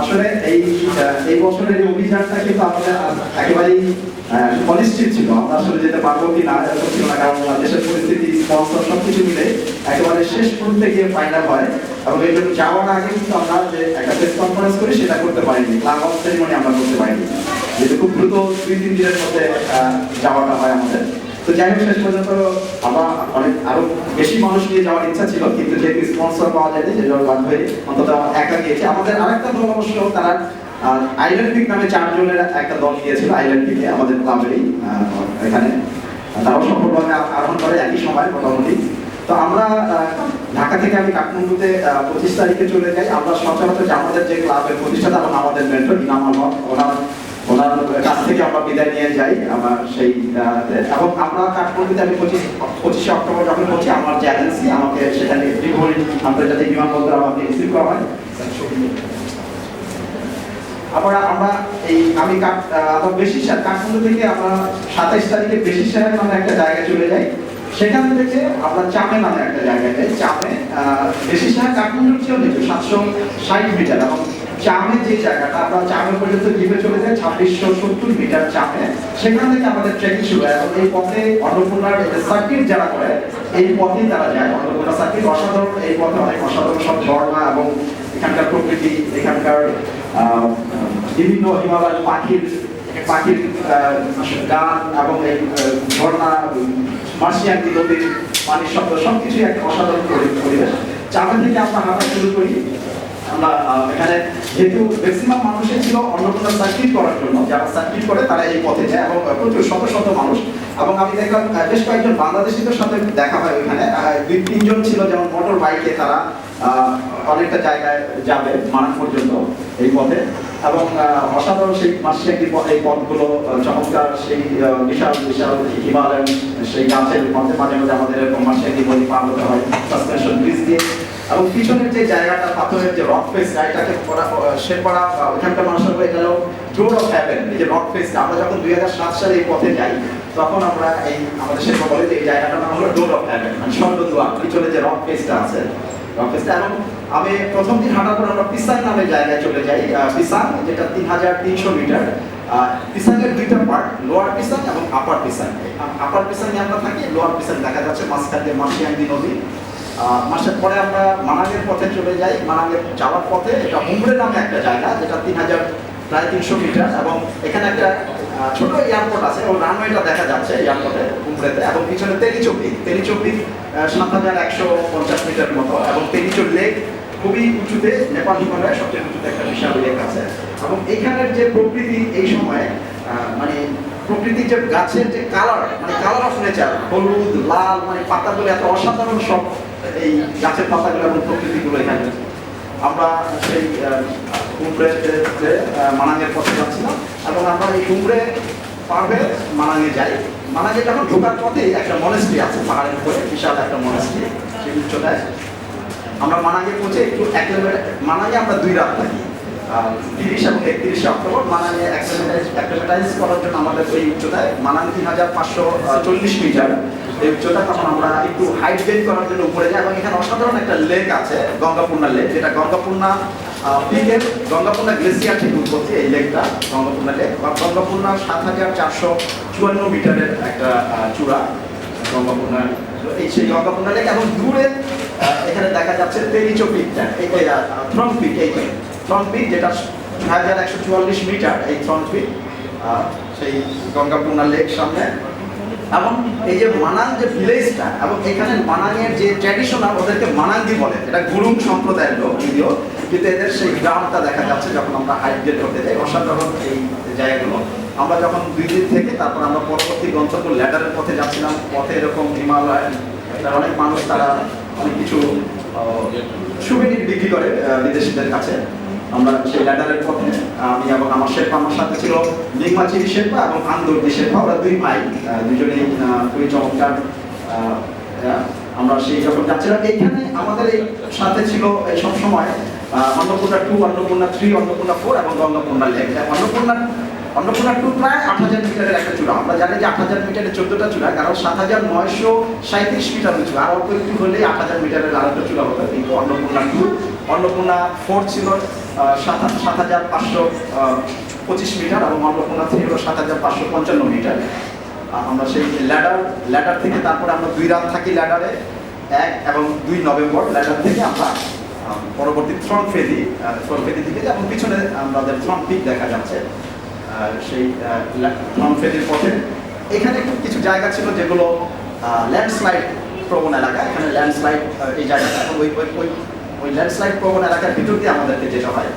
আসলে এই এই বছরের এই অভিযানটা কিন্তু আমাদের একেবারেই অনিশ্চিত ছিল। আমরা আসলে যেতে পারব কি না, এরকম ছিল না, কারণ দেশের পরিস্থিতি স্পন্সর সবকিছু মিলে একেবারে শেষ পর্যন্ত গিয়ে ফাইনাল হয়। এবং এই জন্য যাওয়ার আগে কিন্তু আমরা যে একটা প্রেস কনফারেন্স করি, সেটা করতে পারিনি। ফ্লাগ অফ সেরিমনি আমরা করতে পারিনি। যেহেতু খুব দ্রুত দুই, তিন দিনের মধ্যে যাওয়াটা হয় আমাদের। তো যাই হোক, শেষ পর্যন্ত আমরা অনেক আরও বেশি মানুষ নিয়ে যাওয়ার ইচ্ছা ছিল, কিন্তু যেহেতু স্পন্সর পাওয়া যায়নি যে জন্য বাধ্য হয়ে অন্তত একা গিয়েছি। আমাদের আরেকটা দল অবশ্য, তারা আইল্যান্ড নামে চারজনের একটা দল গিয়েছিল আইল্যান্ড আমাদের ক্লাবেরই এখানে। তারাও সফলভাবে আরোহণ করে, একই সময় মোটামুটি। তো আমরা ঢাকা থেকে আমি কাঠমান্ডুতে পঁচিশ তারিখে চলে যাই। আমরা সচরাচর আমাদের যে ক্লাবের প্রতিষ্ঠাতা এবং আমাদের মেন্টর ইনাম ওনার ওনার কাছ থেকে আমরা বিদায় নিয়ে যাই আমার সেই এবং আমরা কাঠমান্ডুতে আমি পঁচিশ পঁচিশে অক্টোবর যখন পৌঁছি আমার যে এজেন্সি আমাকে সেখানে ত্রিভুবন আন্তর্জাতিক বিমানবন্দর আমাকে রিসিভ করা হয়। আবার আমরা এই আমি আমরা বেশি কাঠমান্ডু থেকে আমরা সাতাইশ তারিখে বেশি শহর নামে একটা জায়গায় চলে যাই। সেখান থেকে আমরা চামে নামে একটা জায়গায় যাই। আহ, বেশি শহর কাঠমান্ডুর চেয়েও নিচু সাতশো ষাট মিটার এবং চামে যে জায়গাটা আমরা চামে পর্যন্ত দ্বীপে চলে যাই ছাব্বিশশো সত্তর মিটার চামে সেখান থেকে আমাদের ট্রেকিং শুরু হয়। এবং এই পথে অন্নপূর্ণার সার্কিট যারা করে, এই পথেই তারা যায়। অন্নপূর্ণা সার্কিট অসাধারণ। এই পথে অনেক অসাধারণ সব ঝর্ণা এবং এখানকার প্রকৃতি, এখানকার বিভিন্ন হিমালয়ের পাখির পাখির গান এবং এই ঝর্ণা মার্শিয়াঙ্কি নদীর পানির শব্দ, সবকিছুই একটা অসাধারণ পরি- পরিবেশ। চাঁদা থেকে আমরা হাঁটা শুরু করি। আমরা এখানে যেহেতু ম্যাক্সিমাম মানুষই ছিল অন্নপূর্ণা সার্কিট করার জন্য, যারা সার্কিট করে তারা এই পথে যায় এবং প্রচুর, শত শত মানুষ। এবং আমি দেখলাম বেশ কয়েকজন বাংলাদেশিদের সাথে দেখা হয় ওইখানে। দুই, তিনজন ছিল যেমন মোটর বাইকে তারা অনেকটা জায়গায় যাবে মানান পর্যন্ত এই পথে। এবং অসাধারণ সেই মাসিয়াকি এই পথগুলো চমৎকার সেই বিশাল বিশাল হিমালয়ান সেই গাছের মধ্যে মাঝে মাঝে আমাদের এরকম মাসিয়াকি বই পার হতে হয় সাসপেনশন ব্রিজ দিয়ে। এবং পিছনের যে জায়গাটা পাথরের যে রক ফেস গাড়িটাকে শেরপাড়া বা ওখানকার মানুষের বলে গেল ডোর অফ হ্যাভেন এই যে রক ফেসটা আমরা যখন দুই হাজার সাত সালে এই পথে যাই তখন আমরা এই আমাদের শেরপা বলে যে এই জায়গাটার নাম হলো ডোর অফ হ্যাভেন মানে স্বর্গদুয়ার পিছনে যে রক ফেসটা আছে। রক ফেসটা এবং আমি প্রথম দিন হাঁটার পর আমরা পিসাং নামে জায়গায় চলে যাই। আহ, পিসাং যেটা তিন হাজার তিনশো মিটার। পিসাংয়ের দুইটা পার্ট লোয়ার পিসাং এবং আপার পিসাং আপার পিসাংয়ে আমরা থাকি লোয়ার পিসাং দেখা যাচ্ছে মাঝখান দিয়ে মাসিয়াঙ্গি নদী। মাসের পরে আমরা মানাঙের পথে চলে যাই। মানাঙের যাওয়ার পথে এটা হুমরে নামে একটা জায়গা, যেটা তিন হাজার, প্রায় তিনশো মিটার এবং এখানে একটা ছোট এয়ারপোর্ট আছে, ও রানওয়েটা দেখা যাচ্ছে এয়ারপোর্টে হুমরেতে এবং পিছনে তেলিচব্বি তেলিচব্বি সাত হাজার একশো পঞ্চাশ মিটার মতো এবং তেলিচর লেক খুবই উঁচুতে, নেপাল হিমালয়ের সবচেয়ে উঁচুতে একটা বিশাল লেক আছে। এবং এখানের যে প্রকৃতি এই সময় মানে প্রকৃতির যে গাছের যে কালার মানে কালার অফ নেচার হলুদ, লাল মানে পাতাগুলো এত অসাধারণ সব গাছের পাতাগুলো এবং প্রকৃতিগুলো এখানে আমরা সেই কুমড়ে মানাঙের পথে যাচ্ছিলাম এবং আমরা এই কুমড়ে পার হয়ে মানাঙে যাই। মানাঙে যখন ঢোকার পথে একটা মনেস্ট্রি আছে, পাহাড়ের উপরে, বিশাল একটা মনেস্ট্রি সেই উচ্চতায়। আমরা মানাঙে পৌঁছে একটু অ্যাক্লিমেট মানাঙে আমরা দুই রাত থাকি। তিরিশ এবং একত্রিশে অক্টোবর মানাঙে অ্যাক্লিমেটাইজ করার জন্য আমাদের ওই উচ্চতায় মানাং তিন হাজার পাঁচশো চল্লিশ মিটার এই উচ্চতা আমরা একটু হাইট গেইন করার জন্য উপরে যাই এবং এখানে অসাধারণ একটা লেক আছে, গঙ্গাপূর্ণা লেক যেটা গঙ্গাপূর্ণা পিকের গঙ্গাপূর্ণা গ্লেসিয়ার থেকে উৎপত্তি এই লেকটা গঙ্গাপূর্ণা লেক বা গঙ্গাপূর্ণা সাত হাজার চারশো চুয়ান্ন মিটারের একটা চূড়া গঙ্গাপূর্ণা। এই সেই গঙ্গাপূর্ণা লেক এবং দূরে এখানে দেখা যাচ্ছে তেলিচো পিকটা এই থ্রন পিক এই থ্রন পিক যেটা ছয় হাজার একশো চুয়াল্লিশ মিটার, এই থ্রন পিক সেই গঙ্গাপূর্ণা লেক সামনে। এবং এই যে মানান যে ভিলেজটা এবং এখানে মানানের যে ট্র্যাডিশনাল ওদেরকে মানাঙ্গি বলে, এটা গুরুং সম্প্রদায়ের লোক যদিও, কিন্তু এদের সেই গ্রামটা দেখা যাচ্ছে যখন আমরা হাইট গেট করতে যাই, অসাধারণ এই জায়গাগুলো। আমরা যখন দুই দিন থেকে তারপর আমরা পরবর্তী গন্তব্য ল্যাডারের পথে যাচ্ছিলাম, পথে এরকম হিমালয়, অনেক মানুষ তারা অনেক কিছু সুবিধি বিক্রি করে বিদেশিদের কাছে। আমরা সেই ল্যাডারের পথে, আমি এবং আমার আমার সাথে ছিল এবং দুই ভাই দুজনেই খুবই চমৎকার আমরা সেই যখন যাচ্ছিলাম, এইখানে আমাদের এই সাথে ছিল, এই সব সময় Annapurna two Annapurna three Annapurna four এবং অন্নপূর্ণা লেক। অন্নপূর্ণা অন্নপূর্ণা টু প্রায় আট হাজার মিটারের একটা চূড়া। আমরা জানি যে আট হাজার মিটারের চোদ্দটা চূড়া, কারণ সাত হাজার নয়শো সাঁত্রিশ মিটার উঁচু আর অল্প একটু হলেই আট হাজার মিটারের আরেকটা চূড়া হতো কিন্তু অন্নপূর্ণা টু অন্নপূর্ণা ফোর ছিল সাত সাত হাজার পাঁচশো পঁচিশ মিটার এবং অন্নপূর্ণা থ্রি হলো সাত হাজার পাঁচশো পঞ্চান্ন মিটার। আমরা সেই ল্যাডার ল্যাডার থেকে তারপরে আমরা দুই রাত থাকি ল্যাডারে এক এবং দুই নভেম্বর ল্যাডার থেকে আমরা পরবর্তী থ্রন ফেদি থ্রন ফেদি থেকে এবং পিছনে আমাদের থ্রন পিক দেখা যাচ্ছে। সেই ফেদির পথে। এখানে কিছু জায়গা ছিল যেগুলো ল্যান্ডস্লাইড প্রবণ এলাকা। এখানে ল্যান্ডস্লাইড এই জায়গাটা, ওই ওই ওই ল্যান্ডস্লাইড প্রবণ এলাকার ভিতর দিয়ে আমাদেরকে যেতে হয়।